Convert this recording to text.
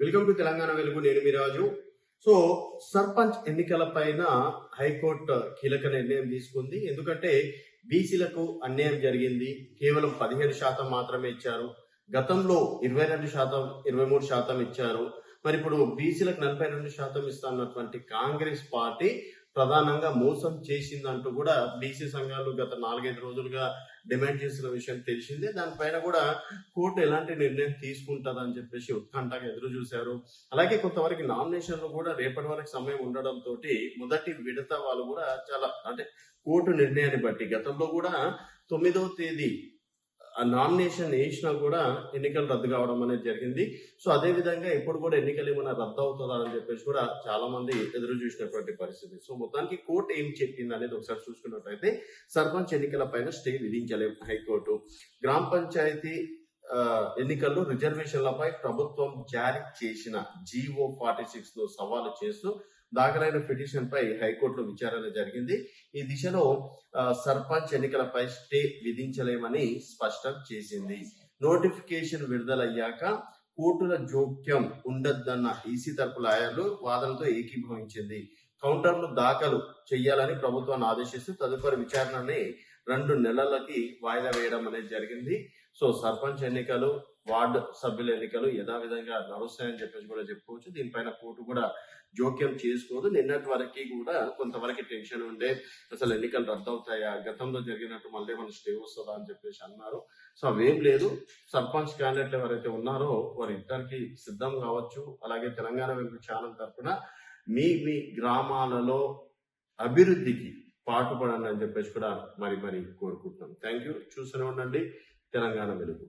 Welcome to Telangana వెలుగు నేను మీ రాజు. So sarpanch ఎన్నికల పైన హైకోర్టు కీలక నిర్ణయం తీసుకుంది. ఎందుకంటే బీసీలకు అన్యాయం జరిగింది. కేవలం పదిహేడు శాతం మాత్రమే ఇచ్చారు. గతంలో ఇరవై రెండు శాతం ఇరవై మూడు శాతం ఇచ్చారు. మరి ఇప్పుడు బీసీలకు నలభై రెండు శాతం ఇస్తున్నటువంటి కాంగ్రెస్ పార్టీ ప్రధానంగా మోసం చేసిందంటూ కూడా బీసీ సంఘాలు గత నాలుగైదు రోజులుగా డిమాండ్ చేసిన విషయం తెలిసిందే. దానిపైన కూడా కోర్టు ఎలాంటి నిర్ణయం తీసుకుంటుందని చెప్పేసి ఉత్కంఠగా ఎదురు చూశారు. అలాగే కొంతవరకు నామినేషన్లు కూడా రేపటి వరకు సమయం ఉండడంతో మొదటి విడత వాళ్ళు కూడా చాలా అంటే కోర్టు నిర్ణయాన్ని బట్టి గతంలో కూడా తొమ్మిదవ తేదీ ఆ నామినేషన్ వేసినా కూడా ఎన్నికలు రద్దు కావడం అనేది జరిగింది. సో అదే విధంగా ఇప్పుడు కూడా ఎన్నికలు ఏమైనా రద్దు అవుతుందా అని చెప్పేసి కూడా చాలా మంది ఎదురు చూసినటువంటి పరిస్థితి. సో మొత్తానికి కోర్టు ఏం చెప్పింది అనేది ఒకసారి చూసుకున్నట్టయితే సర్పంచ్ ఎన్నికల పైన స్టే విధించలేము హైకోర్టు. గ్రామ పంచాయతీ ఎన్నికల్లో రిజర్వేషన్లపై ప్రభుత్వం జారీ చేసిన జీవో ఫార్టీ సిక్స్లో సవాలు చేస్తూ దాఖలైన పిటిషన్ పై హైకోర్టులో విచారణ జరిగింది. ఈ దిశలో సర్పంచ్ ఎన్నికలపై స్టే విధించలేమని స్పష్టం చేసింది. నోటిఫికేషన్ విడుదలయ్యాక కోర్టుల జోక్యం ఉండొద్దన్న ఈసీ తరపు లాయర్లు వాదనతో ఏకీభవించింది. కౌంటర్లు దాఖలు చేయాలని ప్రభుత్వాన్ని ఆదేశిస్తూ తదుపరి విచారణని రెండు నెలలకి వాయిదా వేయడం అనేది జరిగింది. సో సర్పంచ్ ఎన్నికలు వార్డు సభ్యుల ఎన్నికలు యథావిధంగా నడుస్తాయని చెప్పేసి కూడా చెప్పుకోవచ్చు. దీనిపైన కోర్టు కూడా జోక్యం చేసుకోదు. నిన్నటి వరకు కూడా కొంతవరకు టెన్షన్ ఉండే అసలు ఎన్నికలు రద్దు అవుతాయా గతంలో జరిగినట్టు మళ్ళీ మన స్టే వస్తుందా అని చెప్పేసి అన్నారు. సో అవేం లేదు. సర్పంచ్ క్యాండిడేట్లు ఎవరైతే ఉన్నారో వారి ఇద్దరికి సిద్ధం కావచ్చు. అలాగే తెలంగాణ వెలుగు ఛానల్ తరఫున మీ మీ గ్రామాలలో అభివృద్ధికి పాటుపడండి అని చెప్పేసి కూడా మరి మరి కోరుకుంటున్నాం. థ్యాంక్ యూ చూస్తూనే ఉండండి. తెలంగాణ వెలుగు.